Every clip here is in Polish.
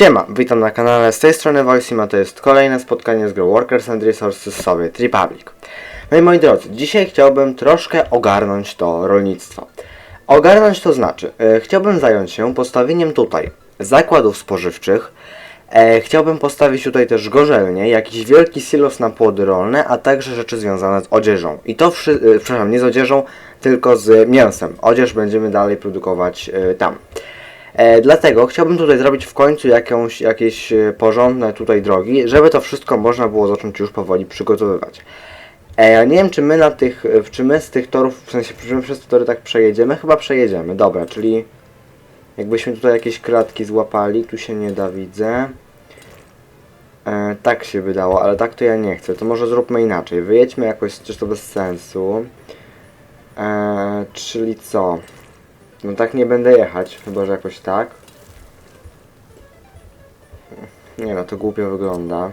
Siema, witam na kanale, z tej strony Voicima, to jest kolejne spotkanie z grą Workers and Resources Soviet Republic. No i moi drodzy, dzisiaj chciałbym troszkę ogarnąć to rolnictwo. Ogarnąć to znaczy, e, chciałbym zająć się postawieniem tutaj zakładów spożywczych, e, chciałbym postawić tutaj też gorzelnię, jakiś wielki silos na płody rolne, a także rzeczy związane z odzieżą. I to, wszy- e, przepraszam, nie z odzieżą, tylko z mięsem. Odzież będziemy dalej produkować e, tam. E, dlatego chciałbym tutaj zrobić w końcu jakąś, jakieś e, porządne tutaj drogi, żeby to wszystko można było zacząć już powoli przygotowywać. E, ja nie wiem, czy my na tych, e, czy my z tych torów, w sensie, czy my przez te tory tak przejedziemy? Chyba przejedziemy, dobra, czyli jakbyśmy tutaj jakieś kratki złapali, tu się nie da, widzę. E, tak się wydało, ale tak to ja nie chcę, to może zróbmy inaczej, wyjedźmy jakoś, przecież to bez sensu. E, czyli co? No tak nie będę jechać, chyba że jakoś tak. Nie no, to głupio wygląda.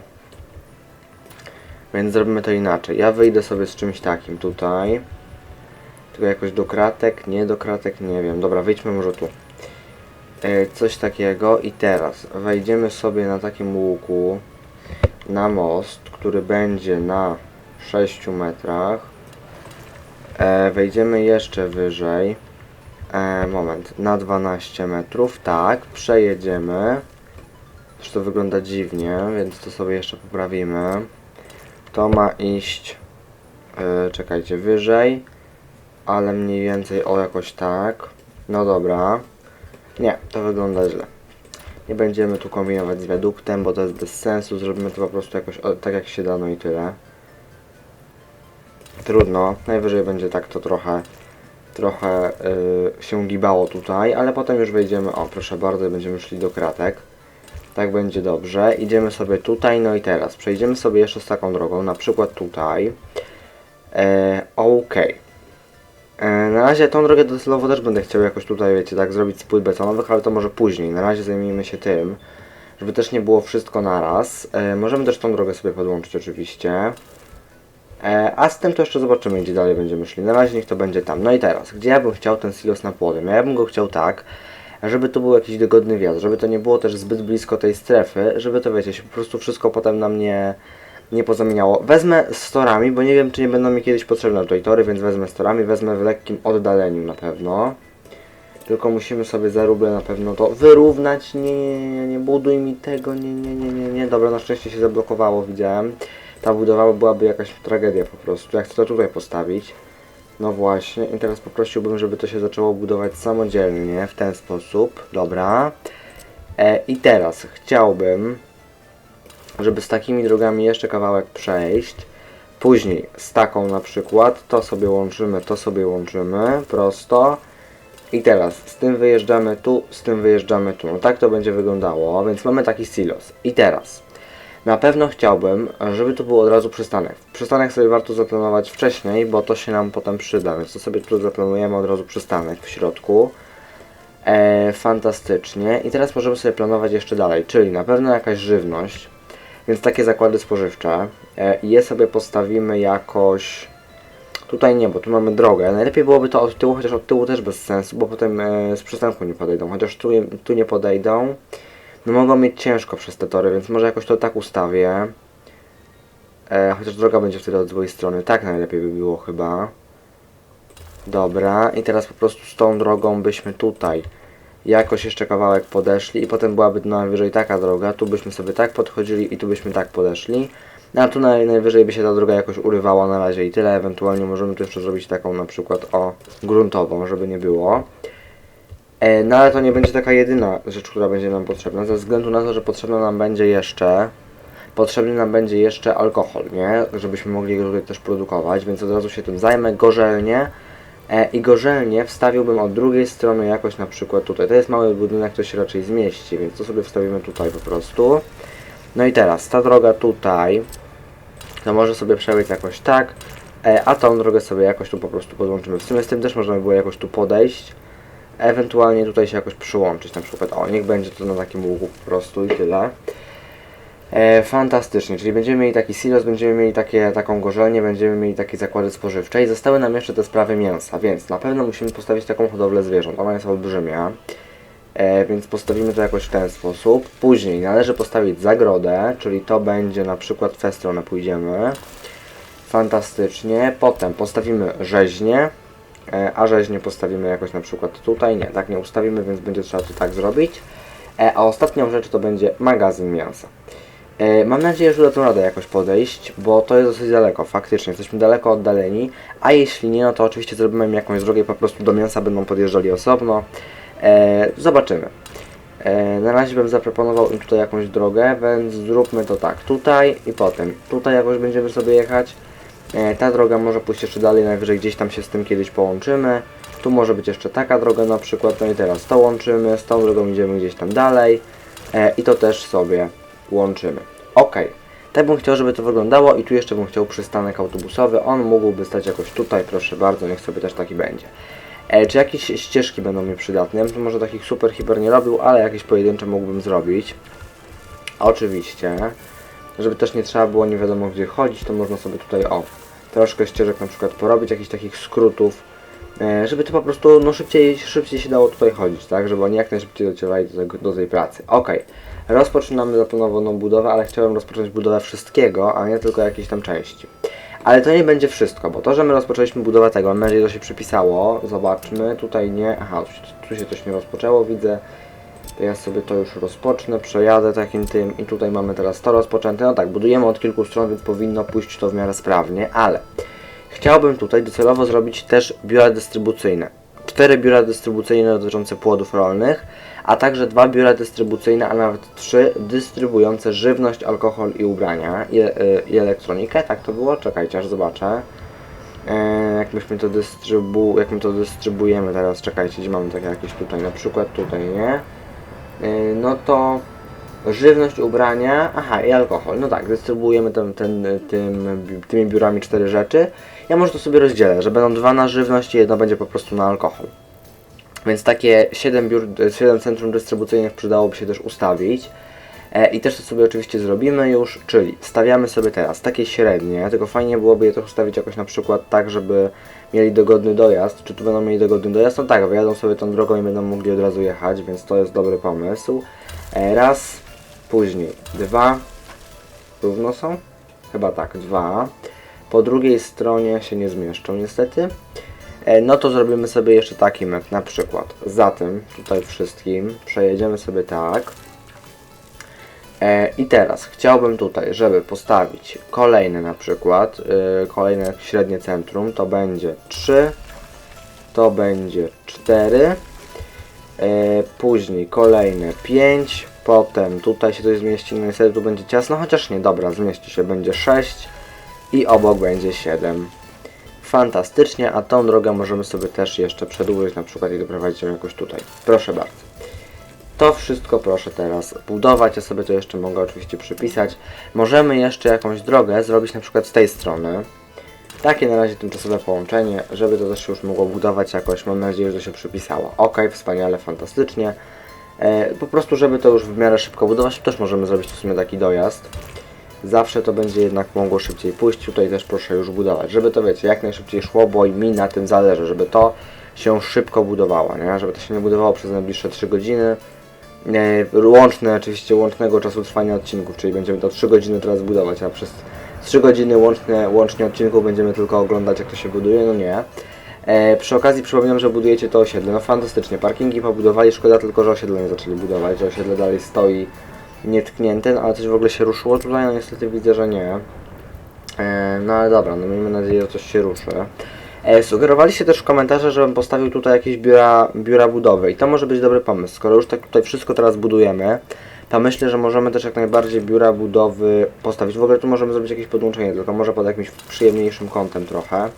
Więc zrobimy to inaczej. Ja wyjdę sobie z czymś takim tutaj. Tylko jakoś do kratek, nie do kratek, nie wiem. Dobra, wyjdźmy może tu. E, coś takiego i teraz wejdziemy sobie na takim łuku na most, który będzie na 6 metrach. E, wejdziemy jeszcze wyżej. E, moment, na 12 metrów, tak, przejedziemy. To wygląda dziwnie, więc to sobie jeszcze poprawimy. To ma iść, e, czekajcie, wyżej, ale mniej więcej o jakoś tak. No dobra. Nie, to wygląda źle. Nie będziemy tu kombinować z wiaduktem, bo to jest bez sensu. Zrobimy to po prostu jakoś o, tak jak się da, no i tyle. Trudno, najwyżej będzie tak to trochę trochę y, się gibało tutaj, ale potem już wejdziemy, o proszę bardzo, będziemy szli do kratek. Tak będzie dobrze. Idziemy sobie tutaj, no i teraz przejdziemy sobie jeszcze z taką drogą, na przykład tutaj. E, ok. E, na razie tą drogę docelowo też będę chciał jakoś tutaj, wiecie, tak zrobić z płyt betonowych, ale to może później. Na razie zajmijmy się tym, żeby też nie było wszystko naraz. E, możemy też tą drogę sobie podłączyć oczywiście. E, a z tym to jeszcze zobaczymy, gdzie dalej będziemy szli. Na razie niech to będzie tam. No i teraz, gdzie ja bym chciał ten silos na płodem? Ja bym go chciał tak, żeby tu był jakiś dogodny wiatr, żeby to nie było też zbyt blisko tej strefy, żeby to wiecie, się po prostu wszystko potem nam nie, nie pozamieniało. Wezmę z torami, bo nie wiem, czy nie będą mi kiedyś potrzebne tutaj tory, więc wezmę z torami, wezmę w lekkim oddaleniu na pewno. Tylko musimy sobie za ruble na pewno to wyrównać. Nie, nie, nie, nie buduj mi tego, nie, nie, nie, nie, nie. Dobra, na szczęście się zablokowało, widziałem ta budowa byłaby jakaś tragedia po prostu. Ja chcę to tutaj postawić. No właśnie, i teraz poprosiłbym, żeby to się zaczęło budować samodzielnie w ten sposób. Dobra. E, I teraz chciałbym, żeby z takimi drogami jeszcze kawałek przejść. Później z taką na przykład, to sobie łączymy, to sobie łączymy, prosto. I teraz z tym wyjeżdżamy tu, z tym wyjeżdżamy tu. No tak to będzie wyglądało, więc mamy taki silos. I teraz na pewno chciałbym, żeby tu był od razu przystanek. Przystanek sobie warto zaplanować wcześniej, bo to się nam potem przyda, więc to sobie tu zaplanujemy od razu przystanek w środku. E, fantastycznie. I teraz możemy sobie planować jeszcze dalej, czyli na pewno jakaś żywność, więc takie zakłady spożywcze. E, je sobie postawimy jakoś... Tutaj nie, bo tu mamy drogę. Najlepiej byłoby to od tyłu, chociaż od tyłu też bez sensu, bo potem e, z przystanku nie podejdą. Chociaż tu, tu nie podejdą. No mogą mieć ciężko przez te tory, więc może jakoś to tak ustawię. E, chociaż droga będzie wtedy od złej strony. Tak najlepiej by było chyba. Dobra, i teraz po prostu z tą drogą byśmy tutaj jakoś jeszcze kawałek podeszli i potem byłaby najwyżej taka droga. Tu byśmy sobie tak podchodzili i tu byśmy tak podeszli. No a tu naj, najwyżej by się ta droga jakoś urywała na razie i tyle. Ewentualnie możemy tu jeszcze zrobić taką na przykład o gruntową, żeby nie było. E, no ale to nie będzie taka jedyna rzecz, która będzie nam potrzebna, ze względu na to, że potrzebna nam będzie jeszcze potrzebny nam będzie jeszcze alkohol, nie? Żebyśmy mogli go tutaj też produkować, więc od razu się tym zajmę. Gorzelnie e, i gorzelnie wstawiłbym od drugiej strony jakoś na przykład tutaj. To jest mały budynek, to się raczej zmieści, więc to sobie wstawimy tutaj po prostu. No i teraz ta droga tutaj, to może sobie przebyć jakoś tak, e, a tą drogę sobie jakoś tu po prostu podłączymy. W sumie z tym też można by było jakoś tu podejść ewentualnie tutaj się jakoś przyłączyć, na przykład, o, niech będzie to na takim łuku po prostu i tyle. E, fantastycznie, czyli będziemy mieli taki silos, będziemy mieli takie, taką gorzelnię, będziemy mieli takie zakłady spożywcze i zostały nam jeszcze te sprawy mięsa, więc na pewno musimy postawić taką hodowlę zwierząt, ona jest olbrzymia. E, więc postawimy to jakoś w ten sposób. Później należy postawić zagrodę, czyli to będzie na przykład w tę stronę pójdziemy. Fantastycznie. Potem postawimy rzeźnię, a rzeźnię postawimy jakoś na przykład tutaj. Nie, tak nie ustawimy, więc będzie trzeba to tak zrobić. E, a ostatnią rzecz to będzie magazyn mięsa. E, Mam nadzieję, że uda tą radę jakoś podejść, bo to jest dosyć daleko, faktycznie, jesteśmy daleko oddaleni, a jeśli nie, no to oczywiście zrobimy im jakąś drogę po prostu do mięsa będą podjeżdżali osobno. E, zobaczymy. E, na razie bym zaproponował im tutaj jakąś drogę, więc zróbmy to tak, tutaj i potem. Tutaj jakoś będziemy sobie jechać. E, ta droga może pójść jeszcze dalej, najwyżej gdzieś tam się z tym kiedyś połączymy. Tu może być jeszcze taka droga na przykład, no i teraz to łączymy, z tą drogą idziemy gdzieś tam dalej e, i to też sobie łączymy. Ok, tak bym chciał, żeby to wyglądało i tu jeszcze bym chciał przystanek autobusowy, on mógłby stać jakoś tutaj, proszę bardzo, niech sobie też taki będzie. E, czy jakieś ścieżki będą mi przydatne? Ja bym może takich super hiper nie robił, ale jakieś pojedyncze mógłbym zrobić. Oczywiście. Żeby też nie trzeba było nie wiadomo gdzie chodzić, to można sobie tutaj o troszkę ścieżek na przykład porobić, jakichś takich skrótów, e, żeby to po prostu no szybciej, szybciej się dało tutaj chodzić, tak? Żeby oni jak najszybciej docierali do, do tej pracy. Ok, rozpoczynamy zaplanowaną budowę, ale chciałem rozpocząć budowę wszystkiego, a nie tylko jakiejś tam części. Ale to nie będzie wszystko, bo to, że my rozpoczęliśmy budowę tego, mam nadzieję, że to się przypisało. Zobaczmy, tutaj nie. Aha, tu się, tu się coś nie rozpoczęło, widzę. To ja sobie to już rozpocznę, przejadę takim tym i tutaj mamy teraz to rozpoczęte. No tak, budujemy od kilku stron, więc powinno pójść to w miarę sprawnie, ale chciałbym tutaj docelowo zrobić też biura dystrybucyjne. Cztery biura dystrybucyjne dotyczące płodów rolnych, a także dwa biura dystrybucyjne, a nawet trzy dystrybuujące żywność, alkohol i ubrania i, e, i elektronikę. Tak to było? Czekajcie, aż zobaczę. E, jak myśmy to dystrybu, jak my to dystrybuujemy teraz, czekajcie, gdzie mamy takie jakieś tutaj, na przykład tutaj, nie? E, no to żywność, ubrania, aha i alkohol. No tak, dystrybuujemy ten, ten, tym, tymi biurami cztery rzeczy. Ja może to sobie rozdzielę, że będą dwa na żywność i jedno będzie po prostu na alkohol. Więc takie 7 biur, 7 centrum dystrybucyjnych przydałoby się też ustawić. E, I też to sobie oczywiście zrobimy już, czyli stawiamy sobie teraz takie średnie, tylko fajnie byłoby je też ustawić jakoś na przykład tak, żeby mieli dogodny dojazd. Czy tu będą mieli dogodny dojazd? No tak, wyjadą sobie tą drogą i będą mogli od razu jechać, więc to jest dobry pomysł. E, raz, później dwa, równo są? Chyba tak, dwa. Po drugiej stronie się nie zmieszczą niestety. E, No to zrobimy sobie jeszcze taki met, na przykład za tym, tutaj wszystkim, przejedziemy sobie tak. E, I teraz chciałbym tutaj, żeby postawić kolejne na przykład, e, kolejne średnie centrum, to będzie 3, to będzie 4, e, później kolejne 5, potem tutaj się coś zmieści, no niestety tu będzie ciasno, chociaż nie, dobra, zmieści się, będzie 6 i obok będzie 7. Fantastycznie, a tą drogę możemy sobie też jeszcze przedłużyć na przykład i doprowadzić ją jakoś tutaj. Proszę bardzo. To wszystko proszę teraz budować, ja sobie to jeszcze mogę oczywiście przypisać. Możemy jeszcze jakąś drogę zrobić na przykład z tej strony. Takie na razie tymczasowe połączenie, żeby to też się już mogło budować jakoś, mam nadzieję, że się przypisało. Ok, wspaniale, fantastycznie. E, po prostu, żeby to już w miarę szybko budować, też możemy zrobić w sumie taki dojazd. Zawsze to będzie jednak mogło szybciej pójść, tutaj też proszę już budować, żeby to wiecie, jak najszybciej szło, bo i mi na tym zależy, żeby to się szybko budowało, nie? Żeby to się nie budowało przez najbliższe 3 godziny. E, Łączne, oczywiście łącznego czasu trwania odcinków, czyli będziemy to 3 godziny teraz budować, a przez 3 godziny łączne, łącznie odcinków będziemy tylko oglądać jak to się buduje, no nie. E, przy okazji przypominam, że budujecie to osiedle, no fantastycznie, parkingi pobudowali, szkoda tylko, że osiedle nie zaczęli budować, że osiedle dalej stoi nietknięte, no ale coś w ogóle się ruszyło tutaj, no niestety widzę, że nie. E, no ale dobra, no miejmy nadzieję, że coś się ruszy. E, sugerowaliście też w komentarzach, żebym postawił tutaj jakieś biura, biura budowy i to może być dobry pomysł. Skoro już tak tutaj wszystko teraz budujemy, to myślę, że możemy też jak najbardziej biura budowy postawić. W ogóle tu możemy zrobić jakieś podłączenie, tylko może pod jakimś przyjemniejszym kątem trochę.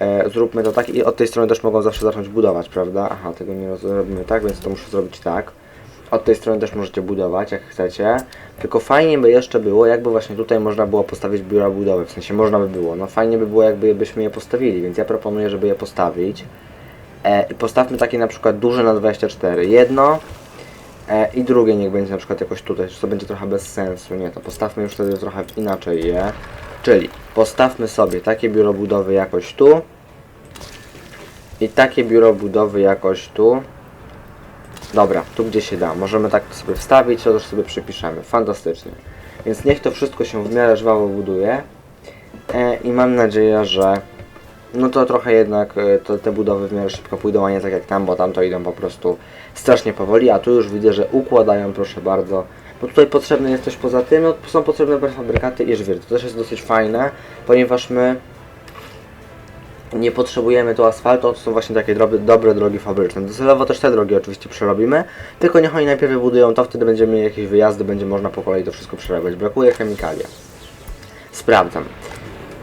E, zróbmy to tak i od tej strony też mogą zawsze zacząć budować, prawda? Aha, tego nie zrobimy tak, więc to muszę zrobić tak. Od tej strony też możecie budować, jak chcecie. Tylko fajnie by jeszcze było, jakby właśnie tutaj można było postawić biura budowy. W sensie można by było. No fajnie by było, jakby byśmy je postawili, więc ja proponuję, żeby je postawić. E, I postawmy takie na przykład duże na 24. Jedno e, i drugie niech będzie na przykład jakoś tutaj, czy to będzie trochę bez sensu. Nie, to postawmy już wtedy trochę inaczej je. Czyli postawmy sobie takie biuro budowy jakoś tu. I takie biuro budowy jakoś tu. Dobra, tu gdzie się da. Możemy tak sobie wstawić, to też sobie przypiszemy. Fantastycznie. Więc niech to wszystko się w miarę żwawo buduje. E, I mam nadzieję, że no to trochę jednak e, to, te budowy w miarę szybko pójdą, a nie tak jak tam, bo tam to idą po prostu strasznie powoli, a tu już widzę, że układają, proszę bardzo. Bo tutaj potrzebne jest coś poza tym, no, są potrzebne prefabrykaty i żwir. To też jest dosyć fajne, ponieważ my nie potrzebujemy tu asfaltu, to są właśnie takie dobre drogi fabryczne. Docelowo też te drogi oczywiście przerobimy, tylko niech oni najpierw wybudują to, wtedy będziemy mieli jakieś wyjazdy, będzie można po kolei to wszystko przerabiać. Brakuje chemikalia. Sprawdzam.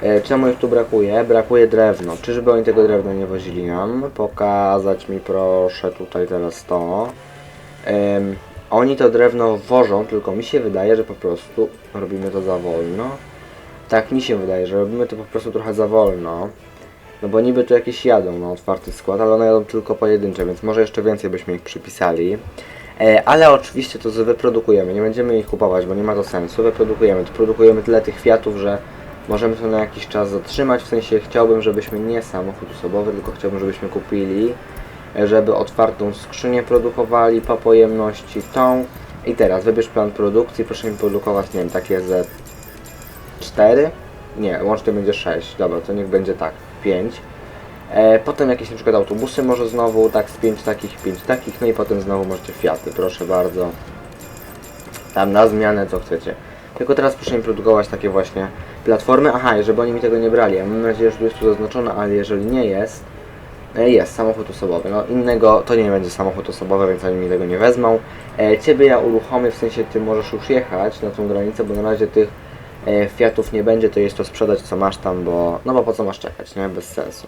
E, czemu ich tu brakuje? Brakuje drewno. Czyżby oni tego drewna nie wozili nam? Pokazać mi proszę tutaj teraz to. Oni to drewno wożą, tylko mi się wydaje, że po prostu robimy to za wolno. Tak mi się wydaje, że robimy to po prostu trochę za wolno. No bo niby tu jakieś jadą na otwarty skład, ale one jadą tylko pojedyncze, więc może jeszcze więcej byśmy ich przypisali. E, ale oczywiście to wyprodukujemy, nie będziemy ich kupować, bo nie ma to sensu. Wyprodukujemy, tu produkujemy tyle tych kwiatów, że możemy to na jakiś czas zatrzymać. W sensie chciałbym, żebyśmy nie samochód osobowy, tylko chciałbym, żebyśmy kupili, e, żeby otwartą skrzynię produkowali po pojemności tą. I teraz wybierz plan produkcji, proszę mi produkować, nie wiem, takie ze 4? Nie, łącznie będzie 6. Dobra, to niech będzie tak, 5. E, potem jakieś na przykład autobusy może znowu, tak z 5 takich, 5 takich, no i potem znowu możecie Fiaty, proszę bardzo. Tam na zmianę co chcecie. Tylko teraz proszę mi produkować takie właśnie platformy. Aha, żeby oni mi tego nie brali. Ja mam nadzieję, że tu jest tu zaznaczone, ale jeżeli nie jest, e, jest samochód osobowy. No innego to nie będzie samochód osobowy, więc oni mi tego nie wezmą. E, ciebie ja uruchomię, w sensie ty możesz już jechać na tą granicę, bo na razie tych Fiatów nie będzie, to jest to sprzedać co masz tam, bo no bo po co masz czekać, nie? Bez sensu.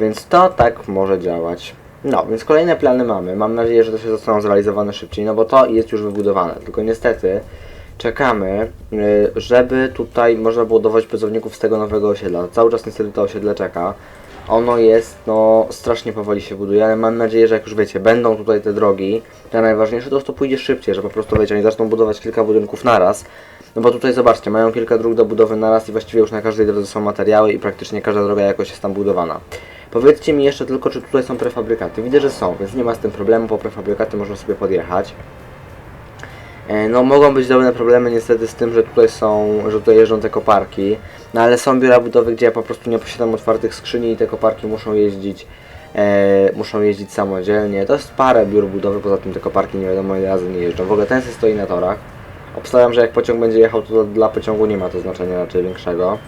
Więc to tak może działać. No, więc kolejne plany mamy. Mam nadzieję, że to się zostaną zrealizowane szybciej, no bo to jest już wybudowane. Tylko niestety czekamy, y, żeby tutaj można było dowozić pracowników z tego nowego osiedla. Cały czas niestety to osiedle czeka. Ono jest, no, strasznie powoli się buduje, ale mam nadzieję, że jak już wiecie, będą tutaj te drogi, te najważniejsze, to to pójdzie szybciej, że po prostu wiecie, oni zaczną budować kilka budynków naraz. No bo tutaj zobaczcie, mają kilka dróg do budowy naraz i właściwie już na każdej drodze są materiały i praktycznie każda droga jakoś jest tam budowana. Powiedzcie mi jeszcze tylko, czy tutaj są prefabrykaty. Widzę, że są, więc nie ma z tym problemu, po prefabrykaty można sobie podjechać. E, No mogą być drobne problemy niestety z tym, że tutaj są, że tutaj jeżdżą te koparki, no ale są biura budowy, gdzie ja po prostu nie posiadam otwartych skrzyni i te koparki muszą jeździć, e, muszą jeździć samodzielnie. To jest parę biur budowy, poza tym te koparki nie wiadomo ile razy nie jeżdżą. W ogóle ten se stoi na torach. Obstawiam, że jak pociąg będzie jechał, to dla pociągu nie ma to znaczenia raczej większego.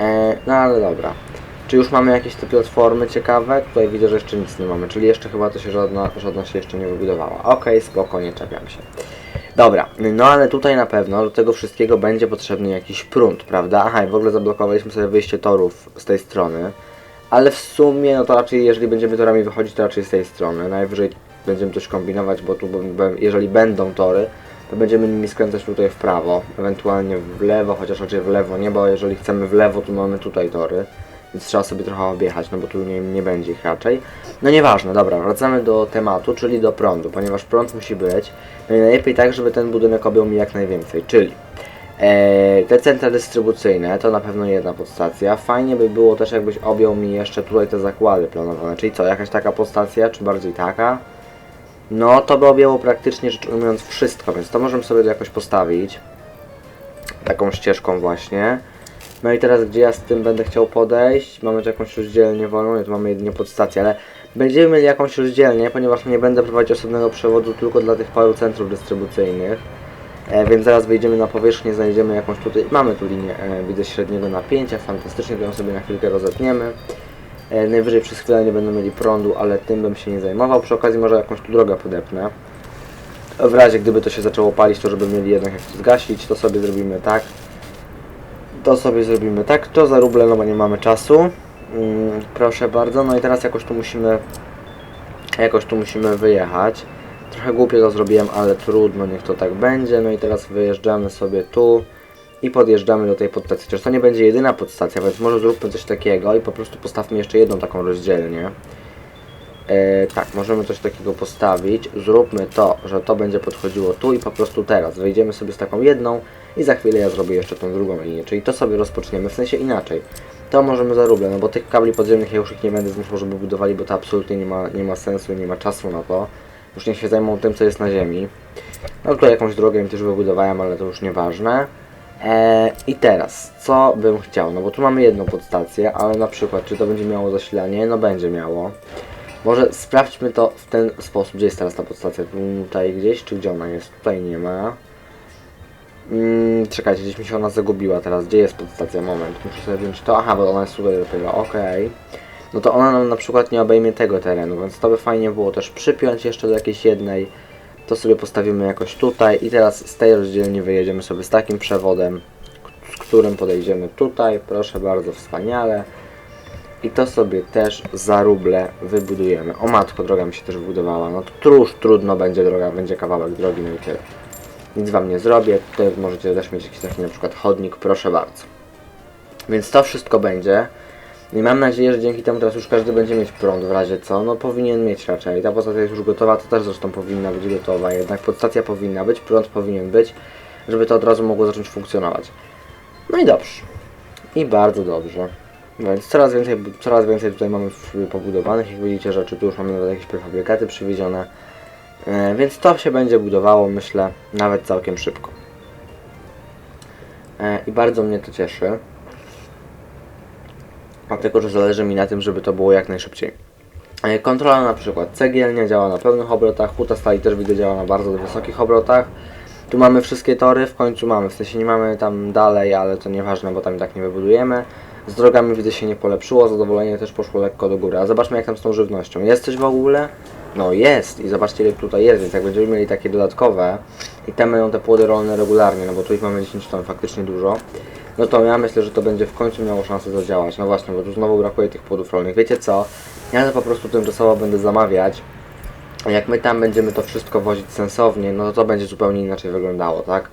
E, no ale dobra. Czy już mamy jakieś te platformy ciekawe? Tutaj widzę, że jeszcze nic nie mamy, czyli jeszcze chyba to się żadna, żadna się jeszcze nie wybudowała. Okej, spoko, nie czepiam się. Dobra, no ale tutaj na pewno do tego wszystkiego będzie potrzebny jakiś prąd, prawda? Aha, i w ogóle zablokowaliśmy sobie wyjście torów z tej strony. Ale w sumie, no to raczej, jeżeli będziemy torami wychodzić, to raczej z tej strony. Najwyżej będziemy coś kombinować, bo tu, jeżeli będą tory, to będziemy nimi skręcać tutaj w prawo, ewentualnie w lewo, chociaż raczej w lewo nie, bo jeżeli chcemy w lewo, to mamy tutaj tory, więc trzeba sobie trochę objechać, no bo tu nie, nie będzie ich raczej. No nieważne, dobra, wracamy do tematu, czyli do prądu, ponieważ prąd musi być, no i najlepiej tak, żeby ten budynek objął mi jak najwięcej, czyli e, te centra dystrybucyjne to na pewno jedna podstacja. Fajnie by było też jakbyś objął mi jeszcze tutaj te zakłady planowane, czyli co, jakaś taka podstacja, czy bardziej taka? No to by objęło praktycznie rzecz ujmując wszystko, więc to możemy sobie jakoś postawić. Taką ścieżką właśnie. No i teraz gdzie ja z tym będę chciał podejść? Mamy tu jakąś rozdzielnię wolną, nie, tu mamy jedynie podstację, ale będziemy mieli jakąś rozdzielnię, ponieważ nie będę prowadzić osobnego przewodu tylko dla tych paru centrów dystrybucyjnych. E, więc zaraz wejdziemy na powierzchnię, znajdziemy jakąś tutaj, mamy tu linię, e, widzę średniego napięcia, fantastycznie, to ją sobie na chwilkę rozetniemy. E, najwyżej przez chwilę nie będą mieli prądu, ale tym bym się nie zajmował. Przy okazji może jakąś tu drogę podepnę. W razie gdyby to się zaczęło palić, to żeby mieli jednak jak to zgasić, to sobie zrobimy tak. To sobie zrobimy tak, to za ruble, no bo nie mamy czasu. Mm, proszę bardzo, no i teraz jakoś tu musimy jakoś tu musimy wyjechać. Trochę głupio to zrobiłem, ale trudno, niech to tak będzie. No i teraz wyjeżdżamy sobie tu i podjeżdżamy do tej podstacji. Chociaż to nie będzie jedyna podstacja, więc może zróbmy coś takiego i po prostu postawmy jeszcze jedną taką rozdzielnię. E, tak, możemy coś takiego postawić. Zróbmy to, że to będzie podchodziło tu i po prostu teraz. Wejdziemy sobie z taką jedną i za chwilę ja zrobię jeszcze tą drugą linię. Czyli to sobie rozpoczniemy, w sensie inaczej. to możemy za no bo tych kabli podziemnych ja już ich nie będę zmuszał, żeby budowali, bo to absolutnie nie ma, nie ma sensu, nie ma czasu na to. Już niech się zajmą tym, co jest na ziemi. No tutaj jakąś drogę im też wybudowałem, ale to już nieważne. Eee, I teraz, co bym chciał? No bo tu mamy jedną podstację, ale na przykład, czy to będzie miało zasilanie? No będzie miało. Może sprawdźmy to w ten sposób. Gdzie jest teraz ta podstacja? Tutaj gdzieś, czy gdzie ona jest? Tutaj nie ma. Mm, czekajcie, gdzieś mi się ona zagubiła teraz. Gdzie jest podstacja? Moment, muszę sobie wziąć to. Aha, bo ona jest tutaj dopiero, okej. No to ona nam na przykład nie obejmie tego terenu, więc to by fajnie było też przypiąć jeszcze do jakiejś jednej. To sobie postawimy jakoś tutaj i teraz z tej rozdzielni wyjedziemy sobie z takim przewodem, z którym podejdziemy tutaj. Proszę bardzo, wspaniale. I to sobie też za ruble wybudujemy. O matko, droga mi się też wybudowała. No to już trudno będzie droga, będzie kawałek drogi, no tyle. Nic wam nie zrobię. Tutaj możecie też mieć jakiś taki na przykład chodnik, proszę bardzo. Więc to wszystko będzie. I mam nadzieję, że dzięki temu teraz już każdy będzie mieć prąd w razie co. No powinien mieć raczej. Ta podstacja jest już gotowa, to też zresztą powinna być gotowa. Jednak podstacja powinna być, prąd powinien być, żeby to od razu mogło zacząć funkcjonować. No i dobrze. I bardzo dobrze. Więc coraz więcej, coraz więcej tutaj mamy pobudowanych, jak widzicie, rzeczy. Tu już mamy nawet jakieś prefabrykaty przywiezione. E, więc to się będzie budowało, myślę, nawet całkiem szybko. E, I bardzo mnie to cieszy. Dlatego, że zależy mi na tym, żeby to było jak najszybciej. E, Kontrola na przykład cegielnia działa na pełnych obrotach, huta stali też widzę działa na bardzo wysokich obrotach. Tu mamy wszystkie tory, w końcu mamy, w sensie nie mamy tam dalej, ale to nieważne, bo tam i tak nie wybudujemy. Z drogami widzę się nie polepszyło, zadowolenie też poszło lekko do góry. A zobaczmy jak tam z tą żywnością. Jest coś w ogóle? No jest i zobaczcie ile tutaj jest, więc jak będziemy mieli takie dodatkowe i te mają te płody rolne regularnie, no bo tu ich mamy 10 ton, faktycznie dużo, no to ja myślę, że to będzie w końcu miało szansę zadziałać. No właśnie, bo tu znowu brakuje tych płodów rolnych. Wiecie co? Ja to po prostu tymczasowo będę zamawiać. Jak my tam będziemy to wszystko wozić sensownie, no to to będzie zupełnie inaczej wyglądało, tak?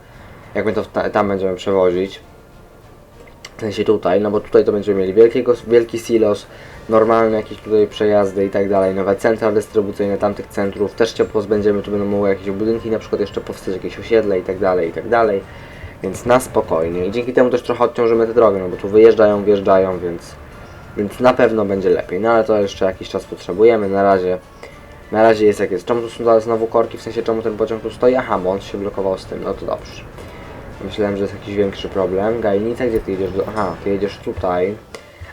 Jak my to ta, tam będziemy przewozić, w sensie tutaj, no bo tutaj to będziemy mieli wielkiego, wielki silos, normalne jakieś tutaj przejazdy i tak dalej, nowe centra dystrybucyjne tamtych centrów, też się pozbędziemy, tu będą mogły jakieś budynki na przykład jeszcze powstać, jakieś osiedle i tak dalej, i tak dalej, więc na spokojnie i dzięki temu też trochę odciążymy te drogi, no bo tu wyjeżdżają, wjeżdżają, więc, więc na pewno będzie lepiej, no ale to jeszcze jakiś czas potrzebujemy, na razie na razie jest jak jest. Czemu tu są znowu korki? W sensie czemu ten pociąg tu stoi? Aha, bo on się blokował z tym. No to dobrze. Myślałem, że jest jakiś większy problem. Gajnica, gdzie ty jedziesz? Do... Aha, ty jedziesz tutaj.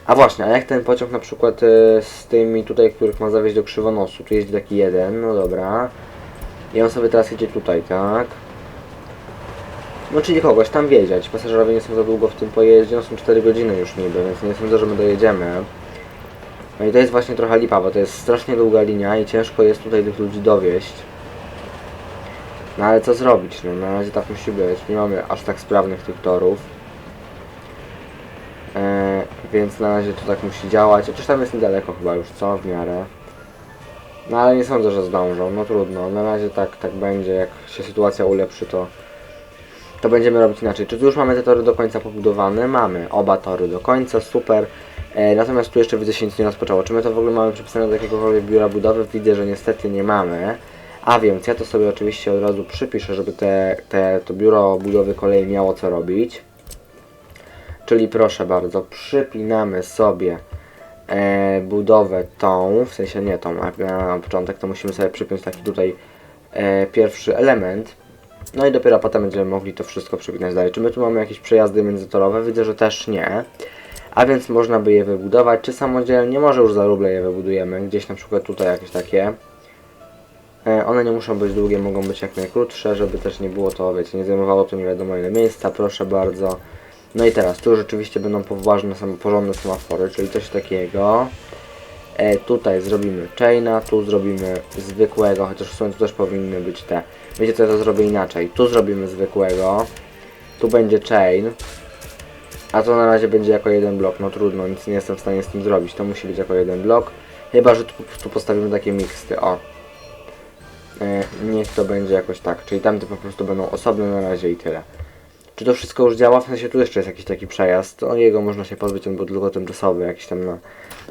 A właśnie, a jak ten pociąg na przykład y, z tymi tutaj, których ma zawieźć do Krzywonosu? Tu jeździ taki jeden, no dobra. I on sobie teraz jedzie tutaj, tak? No czyli kogoś tam wiedzieć. Pasażerowie nie są za długo w tym pojeździe, no są 4 godziny już niby, więc nie sądzę, że my dojedziemy. No i to jest właśnie trochę lipa, bo to jest strasznie długa linia i ciężko jest tutaj tych ludzi dowieść. No ale co zrobić? No na razie tak musi być. Nie mamy aż tak sprawnych tych torów. E, więc na razie to tak musi działać. Chociaż tam jest niedaleko chyba już, co? W miarę. No ale nie sądzę, że zdążą. No trudno. Na razie tak, tak będzie. Jak się sytuacja ulepszy, to to będziemy robić inaczej. Czy tu już mamy te tory do końca pobudowane? Mamy oba tory do końca, super. E, natomiast tu jeszcze widzę się nic nie rozpoczęło. Czy my to w ogóle mamy przypisane do jakiegokolwiek biura budowy? Widzę, że niestety nie mamy. A więc ja to sobie oczywiście od razu przypiszę, żeby te, te, to biuro budowy kolei miało co robić. Czyli proszę bardzo, przypinamy sobie e, budowę tą, w sensie nie tą, a na początek to musimy sobie przypiąć taki tutaj e, pierwszy element. No i dopiero potem będziemy mogli to wszystko przypinać dalej. Czy my tu mamy jakieś przejazdy międzytorowe? Widzę, że też nie. A więc można by je wybudować, czy samodzielnie, może już za ruble je wybudujemy, gdzieś na przykład tutaj jakieś takie. E, One nie muszą być długie, mogą być jak najkrótsze, żeby też nie było to, wiecie, nie zajmowało to nie wiadomo ile miejsca, proszę bardzo. No i teraz, tu rzeczywiście będą poważne, porządne semafory, czyli coś takiego. E, tutaj zrobimy chaina, tu zrobimy zwykłego, chociaż w sumie tu też powinny być te. Wiecie co, ja to zrobię inaczej. Tu zrobimy zwykłego, tu będzie chain, a to na razie będzie jako jeden blok. No trudno, nic nie jestem w stanie z tym zrobić. To musi być jako jeden blok. Chyba, że tu, tu postawimy takie miksty. O. E, niech to będzie jakoś tak. Czyli tamte po prostu będą osobne na razie i tyle. Czy to wszystko już działa? W sensie tu jeszcze jest jakiś taki przejazd. No jego można się pozbyć, on był tylko tymczasowy, jakiś tam na,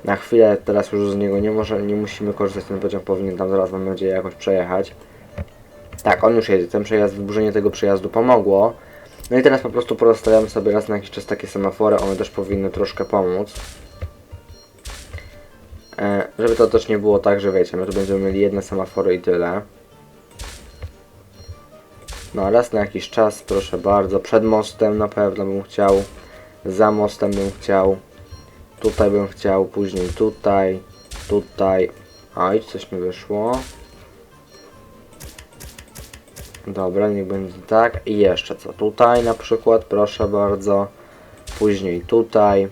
na chwilę. Teraz już z niego nie, może, nie musimy korzystać. Ten pociąg powinien tam zaraz, mam nadzieję, jakoś przejechać. Tak, on już jedzie. Ten przejazd, wyburzenie tego przejazdu pomogło. No i teraz po prostu porozstawiamy sobie raz na jakiś czas takie semafory, one też powinny troszkę pomóc. E, żeby to też nie było tak, że wiecie, my tu będziemy mieli jedne semafory i tyle. No raz na jakiś czas, proszę bardzo, przed mostem na pewno bym chciał, za mostem bym chciał, tutaj bym chciał, później tutaj, tutaj. Oj, coś mi wyszło. Dobra, niech będzie tak. I jeszcze co? Tutaj na przykład, proszę bardzo. Później tutaj.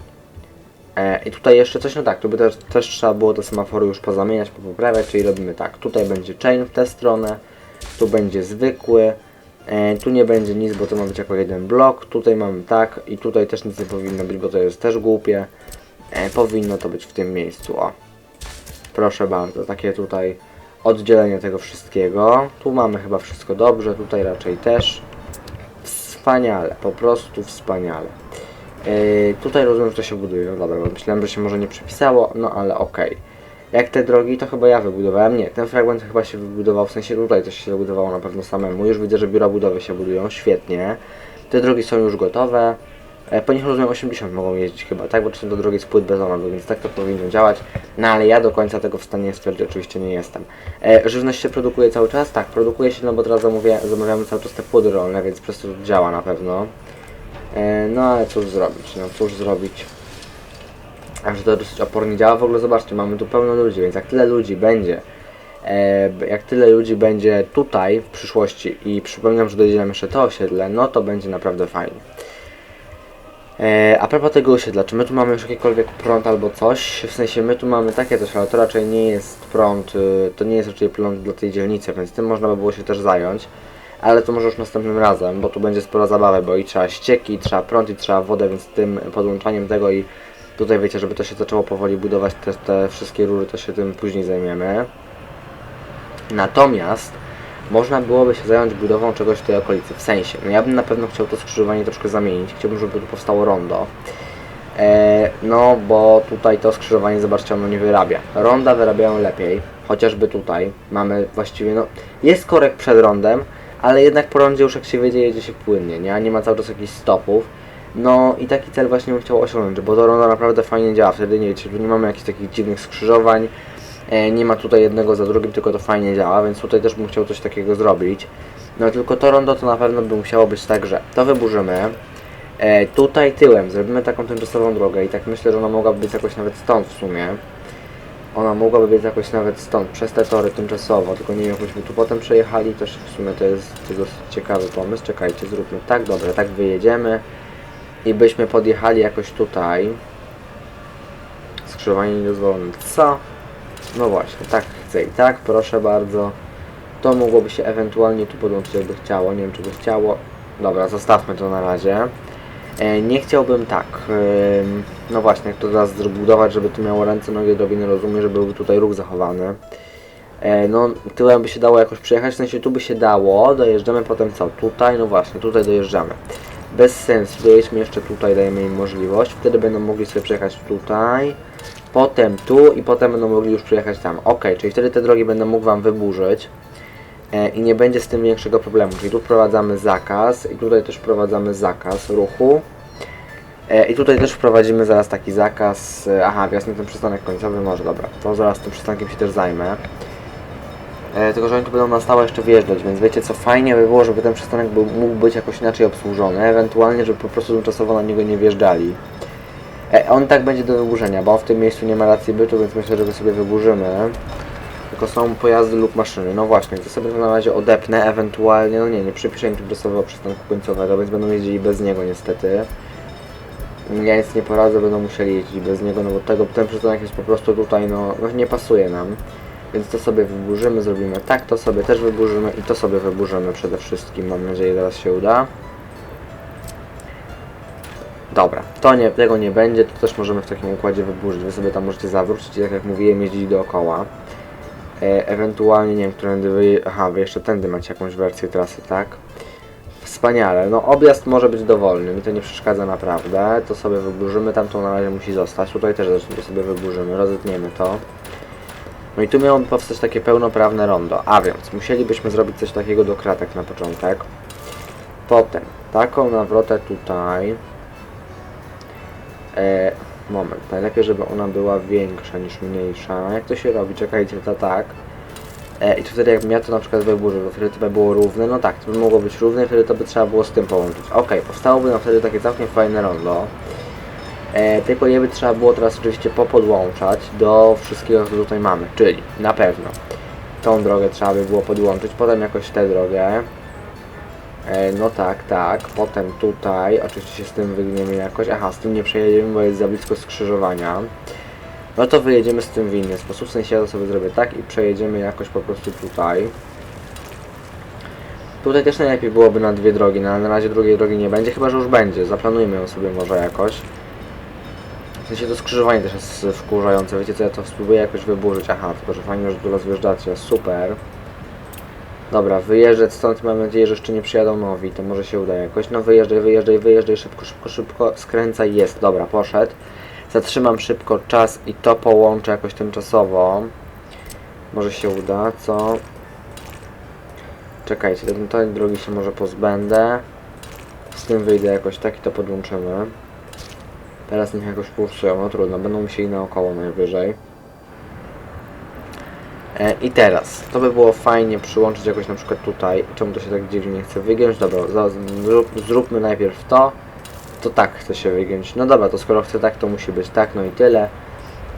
E, I tutaj jeszcze coś, no tak, tu by też, też trzeba było te semafory już pozamieniać, popoprawiać, czyli robimy tak. Tutaj będzie chain w tę stronę, tu będzie zwykły, e, tu nie będzie nic, bo to ma być jako jeden blok, tutaj mamy tak i tutaj też nic nie powinno być, bo to jest też głupie. E, powinno to być w tym miejscu, o. Proszę bardzo, takie tutaj oddzielenie tego wszystkiego. Tu mamy chyba wszystko dobrze, tutaj raczej też. Wspaniale, po prostu wspaniale. Yy, tutaj rozumiem, że to się buduje. No dobra, bo myślałem, że się może nie przypisało, no ale okej. Jak te drogi, to chyba ja wybudowałem. Nie, ten fragment chyba się wybudował, w sensie tutaj coś się wybudowało na pewno samemu. Już widzę, że biura budowy się budują, świetnie. Te drogi są już gotowe. E, Po nich rozumiem 80 mogą jeździć chyba, tak? Bo to to drogi z płyt betonowych, więc tak to powinno działać. No ale ja do końca tego w stanie stwierdzić oczywiście nie jestem. E, żywność się produkuje cały czas? Tak, produkuje się, no bo teraz zamówię, zamawiamy cały czas te płyty rolne, więc przez to działa na pewno. E, no ale cóż zrobić, no cóż zrobić. A że to dosyć opornie działa, w ogóle zobaczcie, mamy tu pełno ludzi, więc jak tyle ludzi będzie, e, jak tyle ludzi będzie tutaj w przyszłości i przypominam, że dojdzie nam jeszcze to osiedle, no to będzie naprawdę fajnie. E, a propos tego osiedla, czy my tu mamy już jakikolwiek prąd albo coś? W sensie my tu mamy takie coś, ale to raczej nie jest prąd, y, to nie jest raczej prąd dla tej dzielnicy, więc tym można by było się też zająć. Ale to może już następnym razem, bo tu będzie sporo zabawy, bo i trzeba ścieki, i trzeba prąd, i trzeba wodę, więc tym podłączaniem tego i tutaj wiecie, żeby to się zaczęło powoli budować, te, te wszystkie rury, to się tym później zajmiemy. Natomiast można byłoby się zająć budową czegoś w tej okolicy. W sensie, no ja bym na pewno chciał to skrzyżowanie troszkę zamienić. Chciałbym, żeby tu powstało rondo. E, no, bo tutaj to skrzyżowanie, zobaczcie, ono nie wyrabia. Ronda wyrabiają lepiej, chociażby tutaj mamy właściwie, no, jest korek przed rondem, ale jednak po rondzie już jak się wiedzie, jedzie się płynnie, nie? A nie ma cały czas jakichś stopów. No i taki cel właśnie bym chciał osiągnąć, bo to rondo naprawdę fajnie działa, wtedy nie tu nie mamy jakichś takich dziwnych skrzyżowań, e, nie ma tutaj jednego za drugim, tylko to fajnie działa, więc tutaj też bym chciał coś takiego zrobić. No tylko to rondo to na pewno by musiało być tak, że to wyburzymy, e, tutaj tyłem zrobimy taką tymczasową drogę i tak myślę, że ona mogłaby być jakoś nawet stąd w sumie. Ona mogłaby być jakoś nawet stąd, przez te tory tymczasowo, tylko nie wiem, jakbyśmy tu potem przejechali, też w sumie to jest to dosyć ciekawy pomysł. Czekajcie, zróbmy tak, dobra, tak wyjedziemy i byśmy podjechali jakoś tutaj. Skrzyżowanie niedozwolone. Co? No właśnie, tak chcę i tak, proszę bardzo. To mogłoby się ewentualnie tu podłączyć, jakby chciało. Nie wiem, czy by chciało. Dobra, zostawmy to na razie. E, nie chciałbym tak. ym, no właśnie, jak to teraz zbudować, żeby to miało ręce, nogi, odrobinę rozumie, żeby był tutaj ruch zachowany. E, no, tyłem by się dało jakoś przejechać, w sensie tu by się dało, dojeżdżamy potem co? Tutaj, no właśnie, tutaj dojeżdżamy. Bez sensu, dojedźmy jeszcze tutaj, dajemy im możliwość, wtedy będą mogli sobie przejechać tutaj, potem tu i potem będą mogli już przejechać tam. Ok, czyli wtedy te drogi będę mógł Wam wyburzyć e, i nie będzie z tym większego problemu. Czyli tu wprowadzamy zakaz i tutaj też wprowadzamy zakaz ruchu. E, I tutaj też wprowadzimy zaraz taki zakaz. e, Aha, na ten przystanek końcowy, może dobra. To zaraz tym przystankiem się też zajmę. E, tylko, że oni tu będą na stałe jeszcze wjeżdżać, więc wiecie co, fajnie by było, żeby ten przystanek był, mógł być jakoś inaczej obsłużony, ewentualnie, żeby po prostu tymczasowo na niego nie wjeżdżali. E, on tak będzie do wyburzenia, bo w tym miejscu nie ma racji bytu, więc myślę, że go sobie wyburzymy. Tylko są pojazdy lub maszyny. No właśnie, to sobie to na razie odepnę, ewentualnie, no nie, nie przypiszę im tymczasowego przystanku końcowego, więc będą jeździli bez niego niestety. Ja nic nie poradzę, będą musieli jeździć bez niego, no bo tego, ten przystanek jest po prostu tutaj, no, no nie pasuje nam. Więc to sobie wyburzymy, zrobimy tak, to sobie też wyburzymy i to sobie wyburzymy przede wszystkim, mam nadzieję, teraz się uda. Dobra, to nie, tego nie będzie, to też możemy w takim układzie wyburzyć. Wy sobie tam możecie zawrócić i tak jak mówiłem, jeździć dookoła. E, ewentualnie, nie wiem, którędy wy... Aha, wy jeszcze tędy macie jakąś wersję trasy, tak? Wspaniale, no objazd może być dowolny, mi to nie przeszkadza naprawdę. To sobie wyburzymy, tam to na razie musi zostać. Tutaj też zresztą to sobie wyburzymy, rozetniemy to. No i tu miało powstać takie pełnoprawne rondo, a więc musielibyśmy zrobić coś takiego do kratek na początek. Potem taką nawrotę tutaj. E, moment, najlepiej, żeby ona była większa niż mniejsza. Jak to się robi? Czekajcie, to tak. E, I to wtedy jakbym ja to na przykład wyburzył, to wtedy to by było równe, no tak, to by mogło być równe wtedy to by trzeba było z tym połączyć. Ok, powstałoby nam wtedy takie całkiem fajne rondo. E, tylko je by trzeba było teraz oczywiście popodłączać do wszystkiego, co tutaj mamy, czyli na pewno tą drogę trzeba by było podłączyć, potem jakoś tę drogę. E, no tak, tak, potem tutaj, oczywiście się z tym wygniemy jakoś, aha, z tym nie przejedziemy, bo jest za blisko skrzyżowania. No to wyjedziemy z tym w inny sposób, w sensie ja to sobie zrobię tak i przejedziemy jakoś po prostu tutaj. Tutaj też najlepiej byłoby na dwie drogi, no ale na razie drugiej drogi nie będzie, chyba że już będzie, zaplanujmy ją sobie może jakoś. W sensie to skrzyżowanie też jest wkurzające, wiecie co, ja to spróbuję jakoś wyburzyć, aha, tylko że fajnie, że tu rozjeżdżacie, super. Dobra, wyjeżdżać stąd, mam nadzieję, że jeszcze nie przyjadą nowi, to może się uda jakoś. No wyjeżdżaj, wyjeżdżaj, wyjeżdżaj, szybko, szybko, szybko, skręcaj, jest, dobra, poszedł. Zatrzymam szybko czas i to połączę jakoś tymczasowo. Może się uda, co? Czekajcie, do tej drogi się może pozbędę. Z tym wyjdę jakoś tak i to podłączymy. Teraz niech jakoś kursują, no trudno, będą musieli naokoło najwyżej. E, I teraz, to by było fajnie przyłączyć jakoś na przykład tutaj. Czemu to się tak dziwnie nie chce wygiąć? Dobra, zrób, zróbmy najpierw to. To tak chce się wygiąć. No dobra, to skoro chce tak, to musi być tak, no i tyle.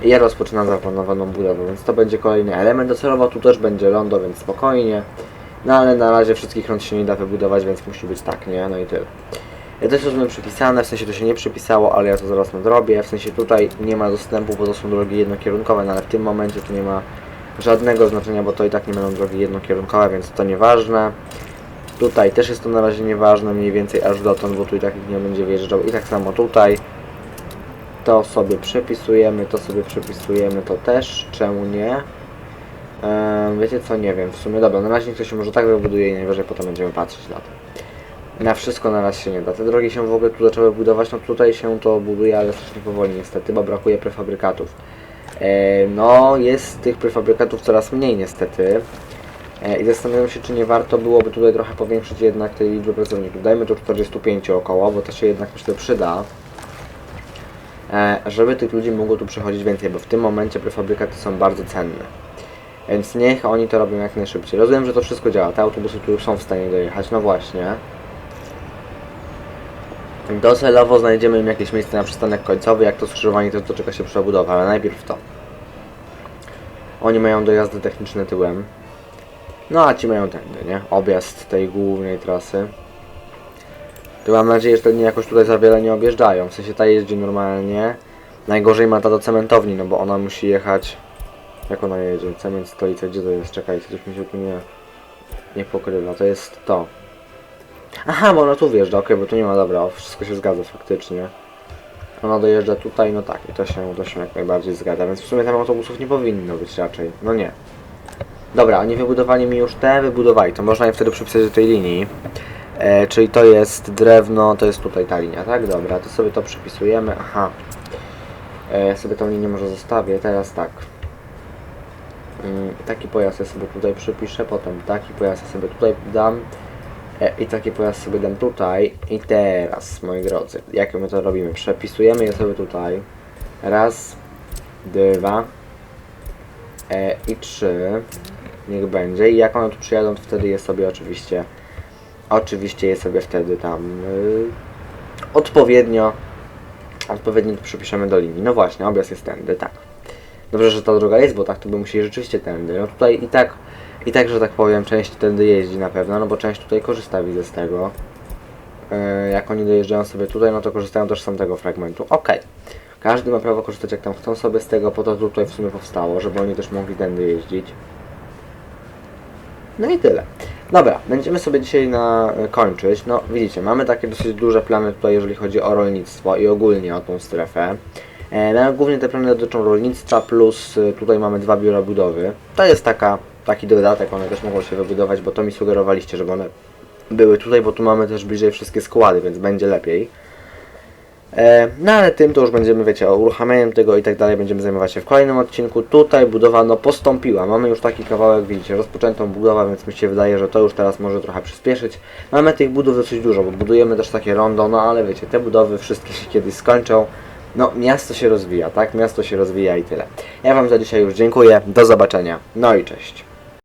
I ja rozpoczynam zaplanowaną budowę, więc to będzie kolejny element. Docelowo tu też będzie lądo, więc spokojnie. No ale na razie wszystkich rąd się nie da wybudować, więc musi być tak, nie? No i tyle. Ja też rozumiem przypisane, w sensie to się nie przypisało, ale ja to zaraz nadrobię. W sensie tutaj nie ma dostępu, bo to są drogi jednokierunkowe, no ale w tym momencie to nie ma żadnego znaczenia, bo to i tak nie będą drogi jednokierunkowe, więc to nieważne. Tutaj też jest to na razie nieważne, mniej więcej aż dotąd, bo tu i tak nie będzie wjeżdżał. I tak samo tutaj. To sobie przepisujemy, to sobie przepisujemy, to też, czemu nie? Wiecie co, nie wiem, w sumie dobra, na razie to się może tak wybuduje i najwyżej potem będziemy patrzeć na to. Na wszystko na raz się nie da. Te drogi się w ogóle tu zaczęły budować, no tutaj się to buduje, ale strasznie powoli niestety, bo brakuje prefabrykatów. E, no, jest tych prefabrykatów coraz mniej niestety. E, I zastanawiam się, czy nie warto byłoby tutaj trochę powiększyć jednak tej liczby pracowników. Dajmy tu 45 około, bo to się jednak myślę przyda. E, żeby tych ludzi mogło tu przychodzić więcej, bo w tym momencie prefabrykaty są bardzo cenne. Więc niech oni to robią jak najszybciej. Rozumiem, że to wszystko działa. Te autobusy tu już są w stanie dojechać, no właśnie. Docelowo znajdziemy im jakieś miejsce na przystanek końcowy, jak to skrzyżowanie to doczeka się przebudowa, ale najpierw to. Oni mają dojazdy techniczne tyłem. No a ci mają tędy, nie? Objazd tej głównej trasy. To mam nadzieję, że te jakoś tutaj za wiele nie objeżdżają. W sensie ta jeździ normalnie. Najgorzej ma ta do cementowni, no bo ona musi jechać... Jak ona jedzie? Cement stolica, gdzie to jest? Czekajcie, coś mi się tu nie... Nie pokrywa. To jest to. Aha, bo ona tu wjeżdża, okej, bo tu nie ma, dobra, wszystko się zgadza faktycznie. Ona dojeżdża tutaj, no tak, i to się, to się jak najbardziej zgadza, więc w sumie tam autobusów nie powinno być raczej, no nie. Dobra, oni wybudowali mi już te, wybudowali, to można je wtedy przypisać do tej linii. E, czyli to jest drewno, to jest tutaj ta linia, tak? Dobra, to sobie to przypisujemy, aha. E, sobie tą linię może zostawię, teraz tak. Mm, taki pojazd ja sobie tutaj przypiszę, potem taki pojazd ja sobie tutaj dam. E, I taki pojazd sobie dam tutaj. I teraz, moi drodzy, jak my to robimy? Przepisujemy je sobie tutaj. Raz, dwa e, i trzy. Niech będzie. I jak one tu przyjadą, to wtedy je sobie oczywiście oczywiście je sobie wtedy tam y, odpowiednio odpowiednio przypiszemy do linii. No właśnie, objazd jest tędy, tak. Dobrze, że ta droga jest, bo tak to by musieli rzeczywiście tędy. No tutaj i tak i tak, że tak powiem, część tędy jeździ na pewno, no bo część tutaj korzysta, widzę z tego. Yy, jak oni dojeżdżają sobie tutaj, no to korzystają też z tamtego fragmentu. Ok. Każdy ma prawo korzystać jak tam chcą sobie z tego, po to tutaj w sumie powstało, żeby oni też mogli tędy jeździć. No i tyle. Dobra, będziemy sobie dzisiaj na kończyć. No widzicie, mamy takie dosyć duże plany tutaj, jeżeli chodzi o rolnictwo i ogólnie o tą strefę. E, no, głównie te plany dotyczą rolnictwa, plus y, tutaj mamy dwa biura budowy. To jest taka taki dodatek, one też mogą się wybudować, bo to mi sugerowaliście, żeby one były tutaj, bo tu mamy też bliżej wszystkie składy, więc będzie lepiej. E, no ale tym to już będziemy, wiecie, o uruchamianiem tego i tak dalej będziemy zajmować się w kolejnym odcinku. Tutaj budowa no postąpiła. Mamy już taki kawałek, widzicie, rozpoczętą budowę, więc mi się wydaje, że to już teraz może trochę przyspieszyć. Mamy tych budów dosyć dużo, bo budujemy też takie rondo, no ale wiecie, te budowy wszystkie się kiedyś skończą. No, miasto się rozwija, tak? Miasto się rozwija i tyle. Ja Wam za dzisiaj już dziękuję. Do zobaczenia. No i cześć.